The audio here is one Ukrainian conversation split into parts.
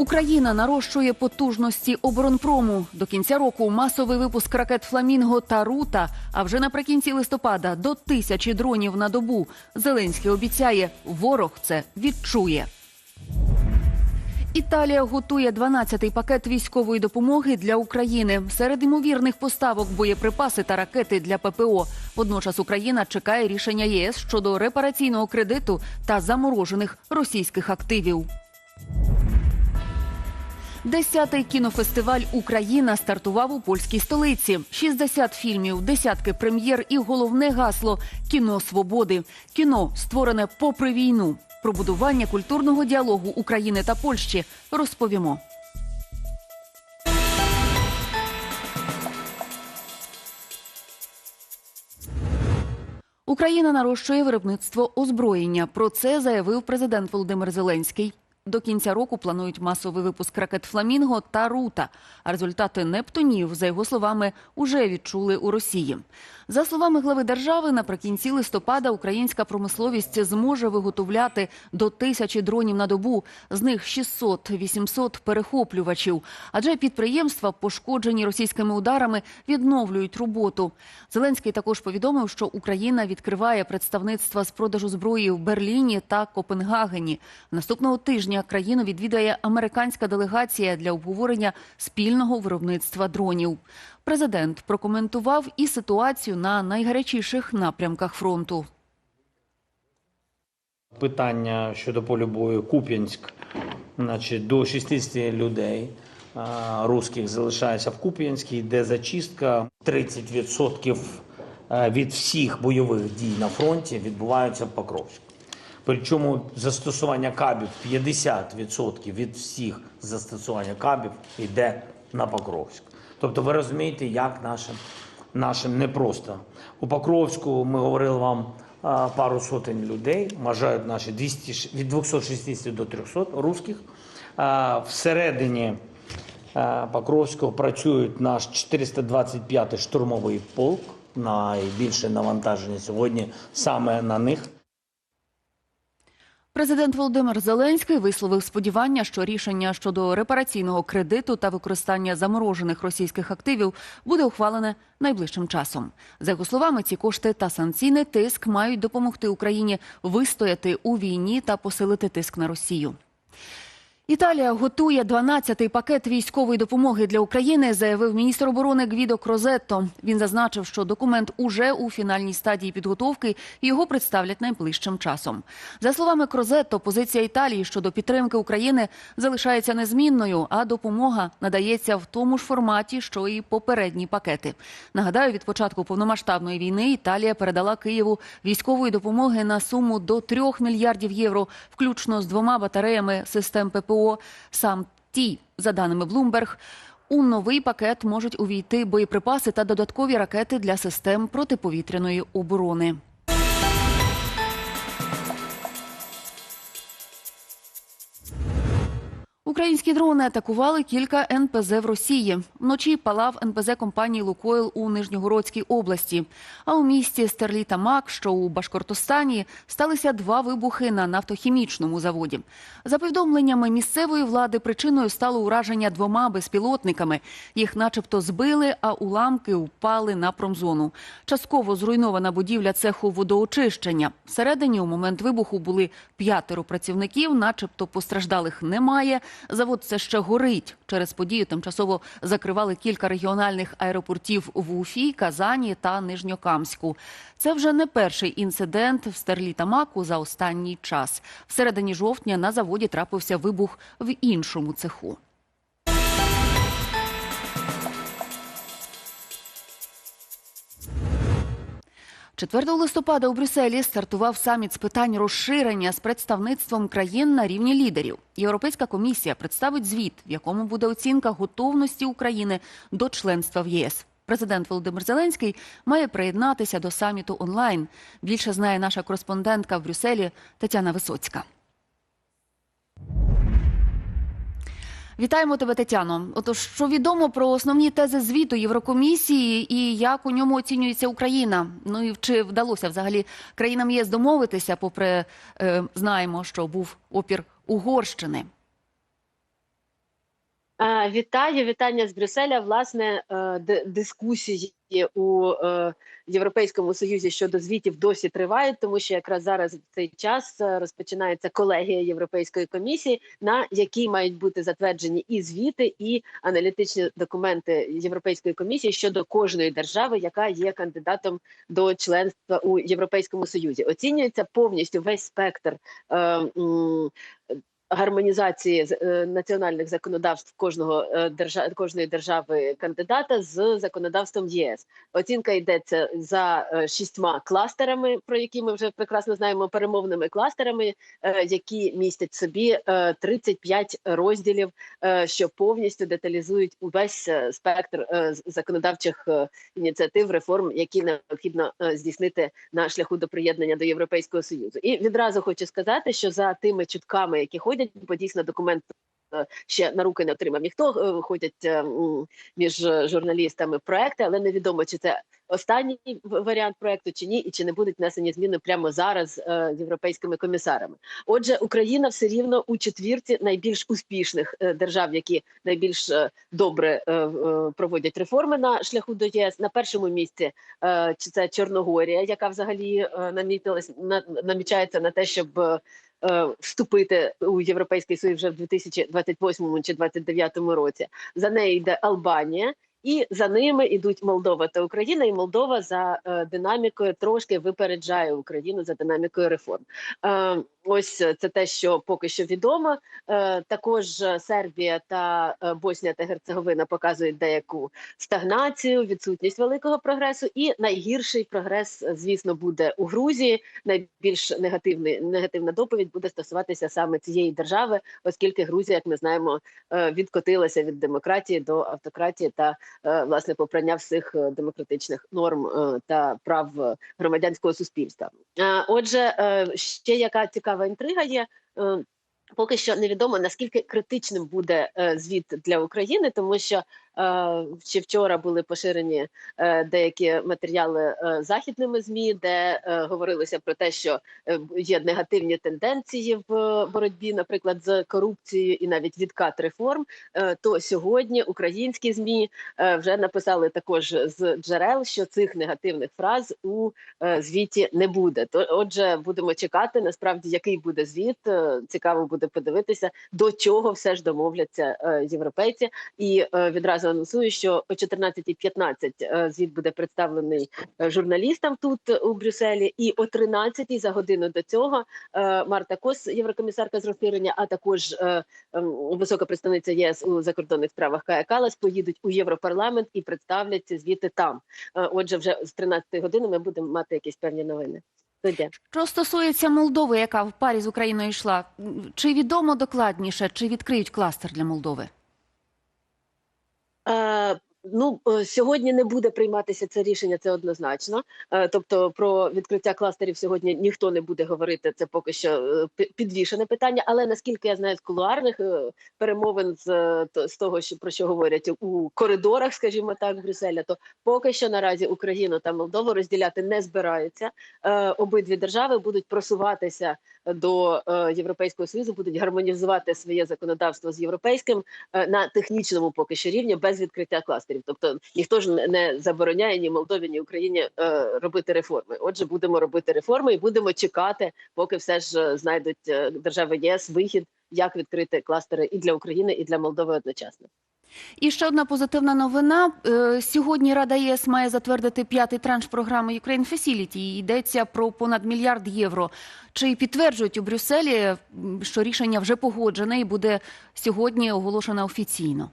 Україна нарощує потужності оборонпрому. До кінця року масовий випуск ракет Фламінго та Рута. А вже наприкінці листопада до тисячі дронів на добу. Зеленський обіцяє, ворог це відчує. Італія готує 12-й пакет військової допомоги для України. Серед ймовірних поставок боєприпаси та ракети для ППО. Водночас Україна чекає рішення ЄС щодо репараційного кредиту та заморожених російських активів. Десятий кінофестиваль Україна стартував у польській столиці. 60 фільмів, десятки прем'єр і головне гасло кіно свободи. Кіно створене попри війну. Про будування культурного діалогу України та Польщі розповімо. Україна нарощує виробництво озброєння. Про це заявив президент Володимир Зеленський. До кінця року планують масовий випуск ракет Фламінго та Рута. А результати Нептунів, за його словами, уже відчули у Росії. За словами глави держави, наприкінці листопада українська промисловість зможе виготовляти до тисячі дронів на добу, з них 600-800 перехоплювачів. Адже підприємства, пошкоджені російськими ударами, відновлюють роботу. Зеленський також повідомив, що Україна відкриває представництва з продажу зброї в Берліні та Копенгагені. Наступного тижня країну відвідає американська делегація для обговорення спільного виробництва дронів. Президент прокоментував і ситуацію на найгарячіших напрямках фронту. Питання щодо полю бою Куп'янськ, значить, до 60 людей русських залишається в Куп'янській, де зачистка 30% е, від всіх бойових дій на фронті відбуваються в Покровську. Причому застосування кабів 50% від всіх застосування кабів йде на Покровськ. Тобто ви розумієте, як нашим, нашим непросто. У Покровську ми говорили вам пару сотень людей, вважають наші 200, від 260 до 300 русських. Всередині Покровського працюють наш 425-й штурмовий полк. Найбільше навантаження сьогодні саме на них. Президент Володимир Зеленський висловив сподівання, що рішення щодо репараційного кредиту та використання заморожених російських активів буде ухвалене найближчим часом. За його словами, ці кошти та санкційний тиск мають допомогти Україні вистояти у війні та посилити тиск на Росію. Італія готує 12-й пакет військової допомоги для України, заявив міністр оборони Гвідо Крозетто. Він зазначив, що документ уже у фінальній стадії підготовки і його представлять найближчим часом. За словами Крозетто, позиція Італії щодо підтримки України залишається незмінною, а допомога надається в тому ж форматі, що і попередні пакети. Нагадаю, від початку повномасштабної війни Італія передала Києву військової допомоги на суму до 3 мільярдів євро, включно з двома батареями систем ППО. Сам ті, за даними Bloomberg, у новий пакет можуть увійти боєприпаси та додаткові ракети для систем протиповітряної оборони. Українські дрони атакували кілька НПЗ в Росії. Вночі палав НПЗ компанії Лукойл у Нижньогородській області. А у місті Стерлітамак, що у Башкортостані, сталися два вибухи на нафтохімічному заводі. За повідомленнями місцевої влади, причиною стало ураження двома безпілотниками. Їх, начебто, збили, а уламки впали на промзону. Частково зруйнована будівля цеху водоочищення. Всередині у момент вибуху були п'ятеро працівників, начебто постраждалих немає. Завод все ще горить. Через подію тимчасово закривали кілька регіональних аеропортів в Уфі, Казані та Нижньокамську. Це вже не перший інцидент в Стерлітамаку за останній час. В середині жовтня на заводі трапився вибух в іншому цеху. – 4 листопада у Брюсселі стартував саміт з питань розширення з представництвом країн на рівні лідерів. Європейська комісія представить звіт, в якому буде оцінка готовності України до членства в ЄС. Президент Володимир Зеленський має приєднатися до саміту онлайн. Більше знає наша кореспондентка в Брюсселі Тетяна Висоцька. Вітаємо тебе, Тетяно. Отож, що відомо про основні тези звіту Єврокомісії і як у ньому оцінюється Україна? Ну і чи вдалося взагалі країнам ЄС домовитися, попри е, знаємо, що був опір Угорщини? Е, Вітаю, вітання з Брюсселя. Власне, е, дискусії у е, Європейському Союзі щодо звітів досі тривають, тому що якраз зараз в цей час розпочинається колегія Європейської комісії, на якій мають бути затверджені і звіти, і аналітичні документи Європейської комісії щодо кожної держави, яка є кандидатом до членства у Європейському Союзі. Оцінюється повністю весь спектр. Гармонізації е, національних законодавств кожного е, держа кожної держави кандидата з законодавством ЄС. Оцінка йдеться за е, шістьма кластерами, про які ми вже прекрасно знаємо, перемовними кластерами, які містять в собі е, 35 розділів, що повністю деталізують увесь спектр законодавчих ініціатив, реформ, які необхідно здійснити на шляху до приєднання до Європейського союзу. І відразу хочу сказати, що за тими чутками, які ходять, бо дійсно документ. е, Ще на руки не отримав ніхто е, ходять е, між журналістами проекти, але невідомо чи це останній варіант проекту чи ні, і чи не будуть внесені зміни прямо зараз е, європейськими комісарами. Отже, Україна все рівно у четвірці найбільш успішних держав, які найбільш добре проводять реформи на шляху до ЄС. На першому місці чи це Чорногорія, яка взагалі намітилась на намічається на те, щоб вступити у європейський союз вже в 2028 чи 2029 році. За нею йде Албанія. І за ними йдуть Молдова та Україна, і Молдова за е, динамікою трошки випереджає Україну за динамікою реформ. Е, ось це те, що поки що відомо. Е, також Сербія та Боснія та Герцеговина показують деяку стагнацію, відсутність великого прогресу. І найгірший прогрес, звісно, буде у Грузії. Найбільш негативний негативна доповідь буде стосуватися саме цієї держави, оскільки Грузія, як ми знаємо, відкотилася від демократії до автократії та власне попрання всіх е, демократичних норм е, та прав е, громадянського суспільства. Е, Отже, е, ще яка цікава інтрига є. е, Поки що невідомо наскільки критичним буде е, звіт для України, тому що е, ще вчора були поширені е, деякі матеріали е, західними змі, де е, говорилося про те, що є негативні тенденції в боротьбі, наприклад, з корупцією і навіть відкат реформ. То сьогодні українські змі вже написали також з джерел, що цих негативних фраз у звіті не буде. Отже, будемо чекати насправді, який буде звіт. Цікаво буде подивитися, до чого все ж домовляться європейці. І е, відразу анонсую, що о 14.15 е, звіт буде представлений е, журналістам тут е, у Брюсселі, і о 13.00 за годину до цього Марта Кос, єврокомісарка з розширення, а також ем, висока представниця ЄС у закордонних справах Кая Калас поїдуть у Європарламент і представлять ці звіти там. Отже, вже з 13 години ми будемо мати якісь певні новини. Що стосується Молдови, яка в парі з Україною йшла, чи відомо докладніше, чи відкриють кластер для Молдови? Е, Ну е, сьогодні не буде прийматися це рішення, це однозначно. Е, Тобто про відкриття кластерів сьогодні ніхто не буде говорити. Це поки що підвішене питання. Але наскільки я знаю з кулуарних перемовин з, з того, що про що говорять у коридорах, скажімо так, Брюсселя, то поки що наразі Україну та Молдову розділяти не збираються. Обидві держави будуть просуватися до е, Європейського союзу, будуть гармонізувати своє законодавство з європейським е, на технічному поки що рівні без відкриття кластерів. Тобто ніхто ж не- забороняє ні Молдові, ні Україні е, робити реформи. Отже, будемо робити реформи і будемо чекати, поки все ж знайдуть держави єС вихід, як відкрити кластери і для України, і для Молдови одночасно. І ще одна позитивна новина. Е, Сьогодні Рада ЄС має затвердити п'ятий транш програми Ukraine Facility. Йдеться про понад мільярд євро. Чи підтверджують у Брюсселі, що рішення вже погоджене і буде сьогодні оголошено офіційно?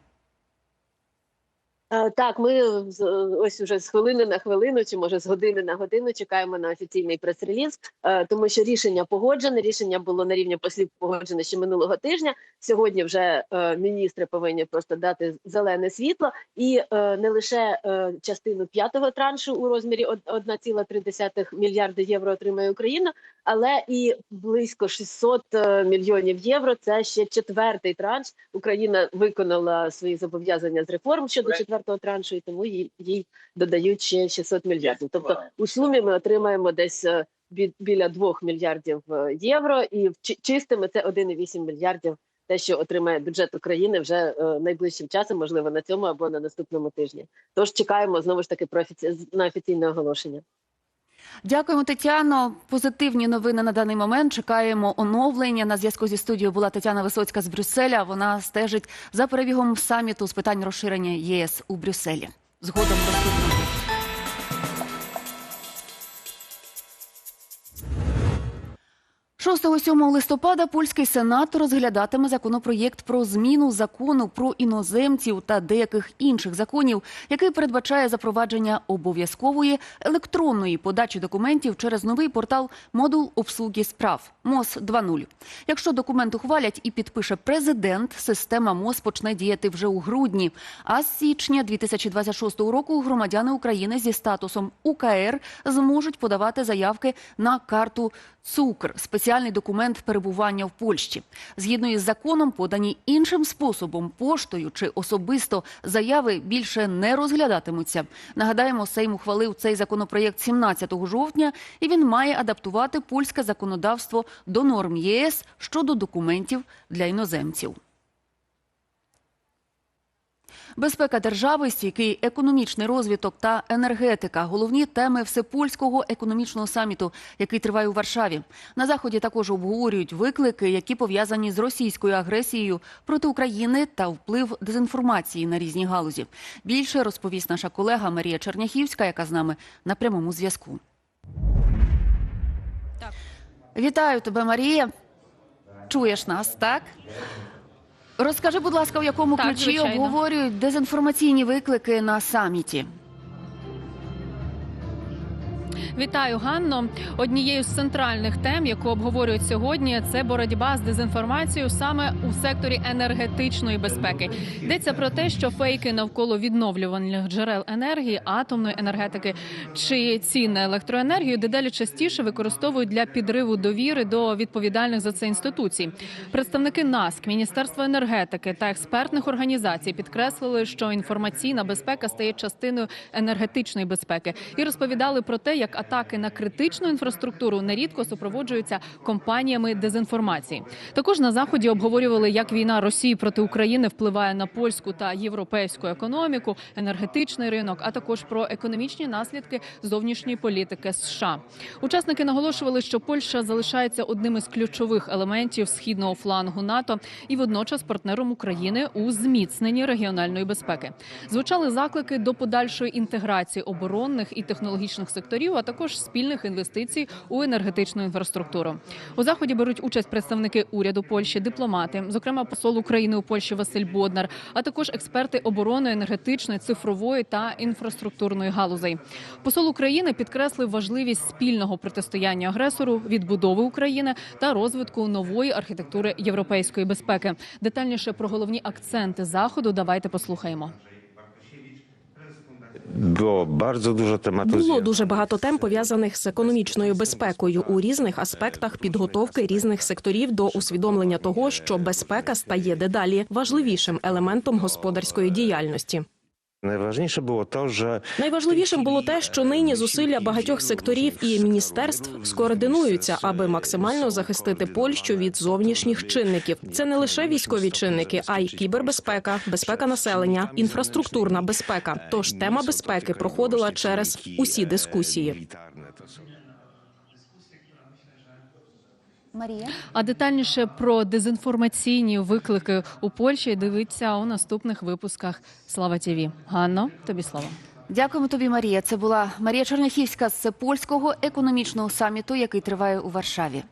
Е, Так, ми з- ось уже з хвилини на хвилину, чи може з години на годину чекаємо на офіційний прес-реліз, е, тому що рішення погоджене. Рішення було на рівні послів погоджене ще минулого тижня. Сьогодні вже е, міністри повинні просто дати зелене світло, і е, не лише е, частину п'ятого траншу у розмірі од- 1,3 мільярди євро отримає Україна, але і близько 600 е, мільйонів євро. Це ще четвертий транш. Україна виконала свої зобов'язання з реформ щодо четвертого траншу, і тому їй, їй додають ще 600 мільярдів. Тобто у сумі ми отримаємо десь е, бі- біля 2 мільярдів е, євро, і чистими це 1,8 мільярдів те, що отримає бюджет України вже е, найближчим часом, можливо, на цьому або на наступному тижні. Тож чекаємо знову ж таки про офіці... на офіційне оголошення. Дякуємо, Тетяно. Позитивні новини на даний момент. Чекаємо оновлення. На зв'язку зі студією була Тетяна Висоцька з Брюсселя. Вона стежить за перебігом саміту з питань розширення ЄС у Брюсселі. Згодом доступно. 6-7 листопада польський сенат розглядатиме законопроєкт про зміну закону про іноземців та деяких інших законів, який передбачає запровадження обов'язкової електронної подачі документів через новий портал модул обслуги справ МОЗ 2.0. Якщо документ ухвалять і підпише президент, система МОЗ почне діяти вже у грудні. А з січня 2026 року громадяни України зі статусом УКР зможуть подавати заявки на карту Цукр спеціальний документ перебування в Польщі. Згідно із законом, подані іншим способом, поштою чи особисто заяви більше не розглядатимуться. Нагадаємо, Сейм ухвалив цей законопроєкт 17 жовтня, і він має адаптувати польське законодавство до норм ЄС щодо документів для іноземців. Безпека держави, стійкий економічний розвиток та енергетика головні теми всепольського економічного саміту, який триває у Варшаві. На заході також обговорюють виклики, які пов'язані з російською агресією проти України та вплив дезінформації на різні галузі. Більше розповість наша колега Марія Черняхівська, яка з нами на прямому зв'язку. Вітаю тебе, Марія. Чуєш нас, так? Розкажи, будь ласка, в якому Так, ключі звичайно. обговорюють дезінформаційні виклики на саміті? Вітаю, Ганно. Однією з центральних тем, яку обговорюють сьогодні, це боротьба з дезінформацією саме у секторі енергетичної безпеки. Йдеться про те, що фейки навколо відновлюваних джерел енергії, атомної енергетики чи цін на електроенергію дедалі частіше використовують для підриву довіри до відповідальних за це інституцій. Представники НАСК, Міністерства енергетики та експертних організацій підкреслили, що інформаційна безпека стає частиною енергетичної безпеки і розповідали про те, як атаки на критичну інфраструктуру нерідко супроводжуються компаніями дезінформації. Також на заході обговорювали, як війна Росії проти України впливає на польську та європейську економіку, енергетичний ринок, а також про економічні наслідки зовнішньої політики США. Учасники наголошували, що Польща залишається одним із ключових елементів східного флангу НАТО і водночас партнером України у зміцненні регіональної безпеки. Звучали заклики до подальшої інтеграції оборонних і технологічних секторів, а також спільних інвестицій у енергетичну інфраструктуру. У заході беруть участь представники уряду Польщі, дипломати, зокрема посол України у Польщі Василь Боднар, а також експерти оборони, енергетичної, цифрової та інфраструктурної галузей. Посол України підкреслив важливість спільного протистояння агресору, відбудови України та розвитку нової архітектури європейської безпеки. Детальніше про головні акценти заходу давайте послухаємо. Było дуже дуже tematów. Було дуже багато тем пов'язаних з економічною безпекою у різних аспектах підготовки різних секторів до усвідомлення того, що безпека стає дедалі важливішим елементом господарської діяльності. Najważniejsze було те, що... Найважливішим було те, що нині зусилля багатьох секторів і міністерств скоординуються, аби максимально захистити Польщу від зовнішніх чинників. Це не лише військові чинники, а й кібербезпека, безпека населення, інфраструктурна безпека. Тож тема безпеки проходила через усі дискусії. Марія. А детальніше про дезінформаційні виклики у Польщі дивіться у наступних випусках Слава ТІВІ. Ганно, тобі слово. Дякуємо тобі, Марія. Це була Марія Черняхівська з польського економічного саміту, який триває у Варшаві.